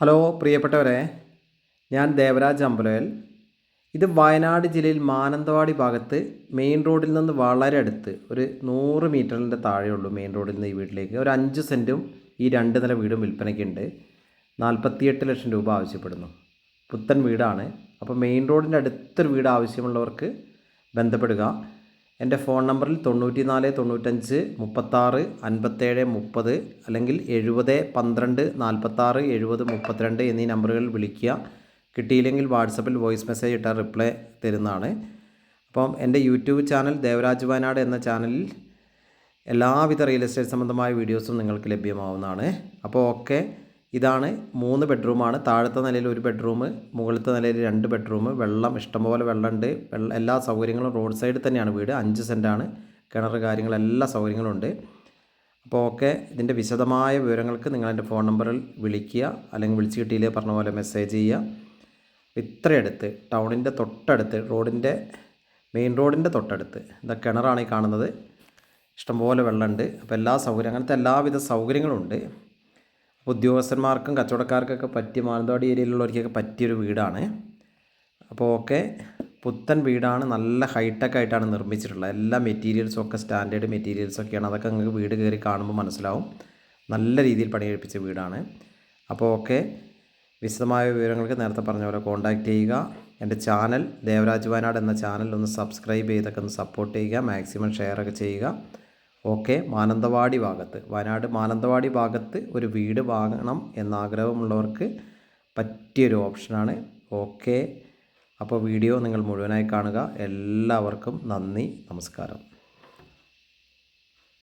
Hello പ്രിയപ്പെട്ടവരെ. ഞാൻ ദേവരാജ് അമ്പലവൽ ഇത് വയനാട് ജില്ലയിൽ മാനന്തവാടി ഭാഗത്ത് മെയിൻ റോഡിൽ നിന്ന് വളരെ അടുത്ത് ഒരു നൂറ് മീറ്ററിന്റെ താഴെയുള്ളൂ മെയിൻ റോഡിൽ നിന്ന് ഈ വീട്ടിലേക്ക്. ഒരു അഞ്ച് സെന്റും ഈ രണ്ട് നില വീടും വിൽപ്പനയ്ക്കുണ്ട് നാൽപ്പത്തിയെട്ട് ലക്ഷം രൂപ ആവശ്യപ്പെടുന്നു. പുത്തൻ വീടാണ്. അപ്പോൾ മെയിൻ റോഡിന്റെ അടുത്തൊരു വീട് ആവശ്യമുള്ളവർക്ക് ബന്ധപ്പെടുക. എന്റെ ഫോൺ നമ്പറിൽ തൊണ്ണൂറ്റി നാല് തൊണ്ണൂറ്റഞ്ച് മുപ്പത്താറ് അൻപത്തേഴ് മുപ്പത് അല്ലെങ്കിൽ എഴുപത് പന്ത്രണ്ട് നാൽപ്പത്താറ് എഴുപത് മുപ്പത്തിരണ്ട് എന്നീ നമ്പറുകളിൽ വിളിക്കുക. കിട്ടിയില്ലെങ്കിൽ വാട്സപ്പിൽ വോയിസ് മെസ്സേജ് ഇട്ടാൽ റിപ്ലൈ തരുന്നതാണ്. അപ്പം എന്റെ യൂട്യൂബ് ചാനൽ ദേവരാജ് വയനാട് എന്ന ചാനലിൽ എല്ലാവിധ റിയൽ എസ്റ്റേറ്റ് സംബന്ധമായ വീഡിയോസും നിങ്ങൾക്ക് ലഭ്യമാവുന്നതാണ്. അപ്പോൾ ഓക്കെ. ഇതാണ് മൂന്ന് ബെഡ്റൂമാണ്. താഴത്തെ നിലയിൽ ഒരു ബെഡ്റൂം മുകളിലത്തെ നിലയിൽ രണ്ട് ബെഡ്റൂം. വെള്ളം ഇഷ്ടംപോലെ വെള്ളമുണ്ട്. വെള്ളം എല്ലാ സൗകര്യങ്ങളും റോഡ് സൈഡിൽ തന്നെയാണ് വീട്. അഞ്ച് സെന്റാണ് കിണർ കാര്യങ്ങൾ എല്ലാ സൗകര്യങ്ങളും ഉണ്ട്. അപ്പോൾ ഓക്കെ ഇതിന്റെ വിശദമായ വിവരങ്ങൾക്ക് നിങ്ങൾ എന്റെ ഫോൺ നമ്പറിൽ വിളിക്കുക. അല്ലെങ്കിൽ വിളിച്ച് കിട്ടിയില്ലേ പറഞ്ഞ പോലെ മെസ്സേജ് ചെയ്യുക. ഇത്രയടുത്ത് ടൗണിന്റെ തൊട്ടടുത്ത് റോഡിന്റെ മെയിൻ റോഡിന്റെ തൊട്ടടുത്ത് ഇതാ കിണറാണ് ഈ കാണുന്നത്. ഇഷ്ടംപോലെ വെള്ളമുണ്ട്. അപ്പോൾ എല്ലാ സൗകര്യം അങ്ങനത്തെ എല്ലാവിധ സൗകര്യങ്ങളും ഉണ്ട്. ഉദ്യോഗസ്ഥന്മാർക്കും കച്ചവടക്കാർക്കൊക്കെ പറ്റിയ മാനന്തവാടി ഏരിയയിലുള്ളവർക്കൊക്കെ പറ്റിയൊരു വീടാണ്. അപ്പോൾ ഓക്കെ പുത്തൻ വീടാണ്. നല്ല ഹൈടെക് ആയിട്ടാണ് നിർമ്മിച്ചിട്ടുള്ളത്. എല്ലാ മെറ്റീരിയൽസും ഒക്കെ സ്റ്റാൻഡേർഡ് മെറ്റീരിയൽസൊക്കെയാണ് അതൊക്കെ നിങ്ങൾക്ക് വീട് കയറി കാണുമ്പോൾ മനസ്സിലാവും. നല്ല രീതിയിൽ പണിയെടുപ്പിച്ച വീടാണ്. അപ്പോൾ ഓക്കെ വിശദമായ വിവരങ്ങൾക്ക് നേരത്തെ പറഞ്ഞ പോലെ കോൺടാക്റ്റ് ചെയ്യുക. എന്റെ ചാനൽ ദേവരാജ് വയനാട് എന്ന ചാനൽ ഒന്ന് സബ്സ്ക്രൈബ് ചെയ്തൊക്കെ ഒന്ന് സപ്പോർട്ട് ചെയ്യുക. മാക്സിമം ഷെയർ ഒക്കെ ചെയ്യുക. ഓക്കെ മാനന്തവാടി ഭാഗത്ത്. വയനാട് മാനന്തവാടി ഭാഗത്ത് ഒരു വീട് വാങ്ങണം എന്നാഗ്രഹമുള്ളവർക്ക് പറ്റിയൊരു ഓപ്ഷനാണ്. ഓക്കെ അപ്പോൾ വീഡിയോ നിങ്ങൾ മുഴുവനായി കാണുക. എല്ലാവർക്കും നന്ദി നമസ്കാരം.